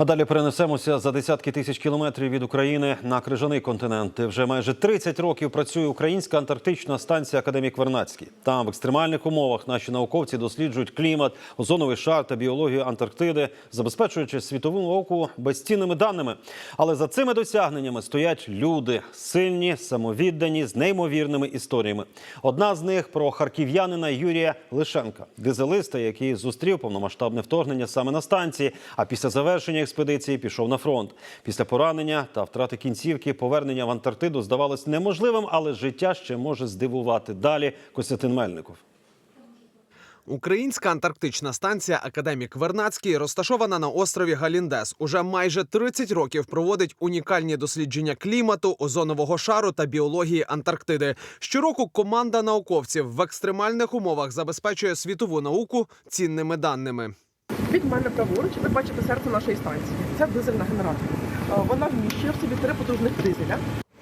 А далі перенесемося за десятки тисяч кілометрів від України на крижаний континент. Вже майже 30 років працює українська антарктична станція Академік Вернадський. Там в екстремальних умовах наші науковці досліджують клімат, озоновий шар та біологію Антарктиди, забезпечуючи світову науку безцінними даними. Але за цими досягненнями стоять люди сильні, самовіддані, з неймовірними історіями. Одна з них про харків'янина Юрія Лишенка, дизелиста, який зустрів повномасштабне вторгнення саме на станції. А після завершення експедиції пішов на фронт. Після поранення та втрати кінцівки повернення в Антарктиду здавалось неможливим, але життя ще може здивувати. Далі Костянтин Мельников. Українська антарктична станція Академік Вернадський розташована на острові Галіндес. Уже майже 30 років проводить унікальні дослідження клімату, озонового шару та біології Антарктиди. Щороку команда науковців в екстремальних умовах забезпечує світову науку цінними даними. Від мене праворуч ви бачите серце нашої станції. Це дизельна генератор. Е, Вона вміщує в собі три потужних дизеля.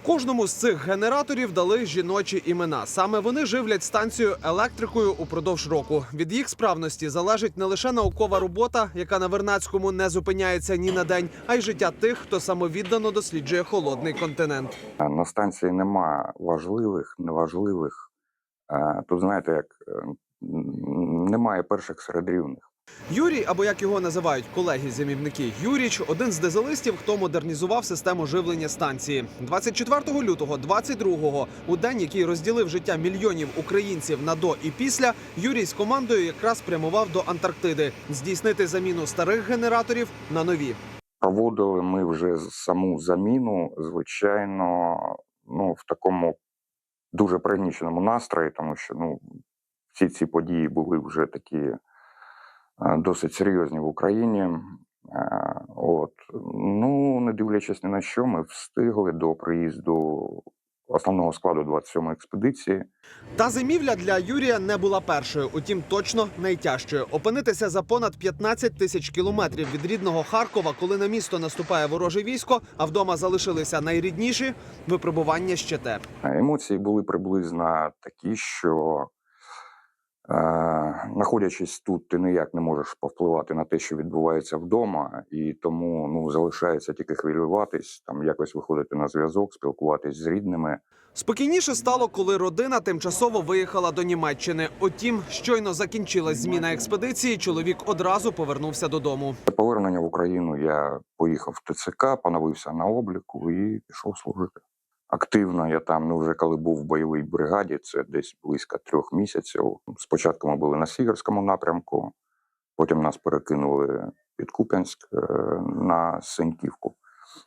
Кожному з цих генераторів дали жіночі імена. Саме вони живлять станцію електрикою упродовж року. Від їх справності залежить не лише наукова робота, яка на Вернадському не зупиняється ні на день, а й життя тих, хто самовіддано досліджує холодний континент. Е, На станції нема важливих, неважливих. Е, Тут, знаєте, як немає перших серед рівних. Юрій, або як його називають колеги-зимівники, Юріч один з дизелистів, хто модернізував систему живлення станції. 24 лютого, 22-го, у день, який розділив життя мільйонів українців на до і після, Юрій з командою якраз прямував до Антарктиди здійснити заміну старих генераторів на нові. Проводили ми вже саму заміну, звичайно, ну, в такому дуже пригніченому настрої, тому що ну, всі ці події були вже такі досить серйозні в Україні. От. Ну, не дивлячись ні на що, ми встигли до приїзду основного складу 27-ї експедиції. Та зимівля для Юрія не була першою, утім точно найтяжчою. Опинитися за понад 15 тисяч кілометрів від рідного Харкова, коли на місто наступає вороже військо, а вдома залишилися найрідніші випробування ще те. Емоції були приблизно такі, що, знаходячись тут, ти ніяк не можеш повпливати на те, що відбувається вдома, і тому ну, залишається тільки хвилюватись, там якось виходити на зв'язок, спілкуватись з рідними. Спокійніше стало, коли родина тимчасово виїхала до Німеччини. Утім, щойно закінчилась зміна експедиції. Чоловік одразу повернувся додому. Повернення в Україну я поїхав в ТЦК, поновився на обліку і пішов служити. Активно я там, ну вже коли був в бойовій бригаді, це десь близько трьох місяців. Спочатку ми були на Сіверському напрямку, потім нас перекинули під Куп'янськ е, на Синьківку.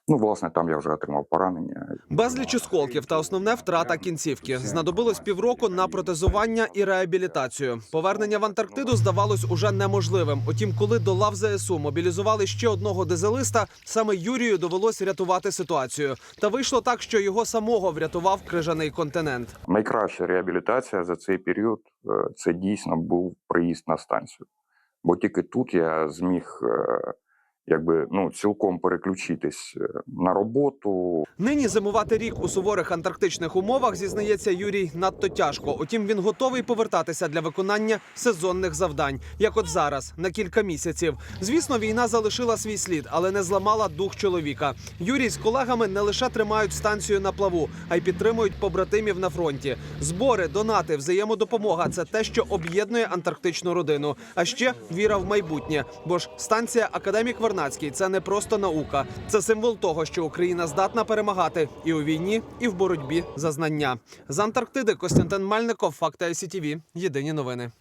Ну, власне, там я вже отримав поранення. Безліч осколків та основне втрата кінцівки. Знадобилось півроку на протезування і реабілітацію. Повернення в Антарктиду здавалось уже неможливим. Утім, коли до лав ЗСУ мобілізували ще одного дизелиста, саме Юрію довелось рятувати ситуацію. Та вийшло так, що його самого врятував крижаний континент. Найкраща реабілітація за цей період е, це дійсно був приїзд на станцію. Бо тільки тут я зміг е, якби ну цілком переключитись е, на роботу. Нині зимувати рік у суворих антарктичних умовах зізнається Юрій надто тяжко. Утім, він готовий повертатися для виконання сезонних завдань, як от зараз, на кілька місяців. Звісно, війна залишила свій слід, але не зламала дух чоловіка. Юрій з колегами не лише тримають станцію на плаву, а й підтримують побратимів на фронті. Збори, донати, взаємодопомога це те, що об'єднує антарктичну родину. А ще віра в майбутнє. Бо ж станція Академік Вернадський це не просто наука, це символ того, що Україна здатна перемагати і у війні, і в боротьбі за знання. З Антарктиди Костянтин Мальников, Факти ICTV. Єдині новини.